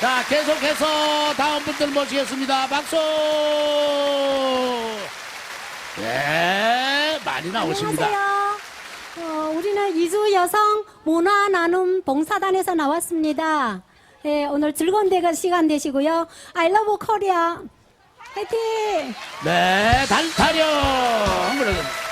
자, 계속해서 다음 분들 모시겠습니다. 박수! 예, 많이 나오십니다. 안녕하세요. 어, 우리는 이주 여성 문화 나눔 봉사단에서 나왔습니다. 예, 오늘 즐거운 대가 시간 되시고요. I love Korea. 화이팅! 네, 달타령!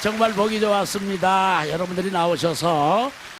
정말 보기 좋았습니다. 여러분들이 나오셔서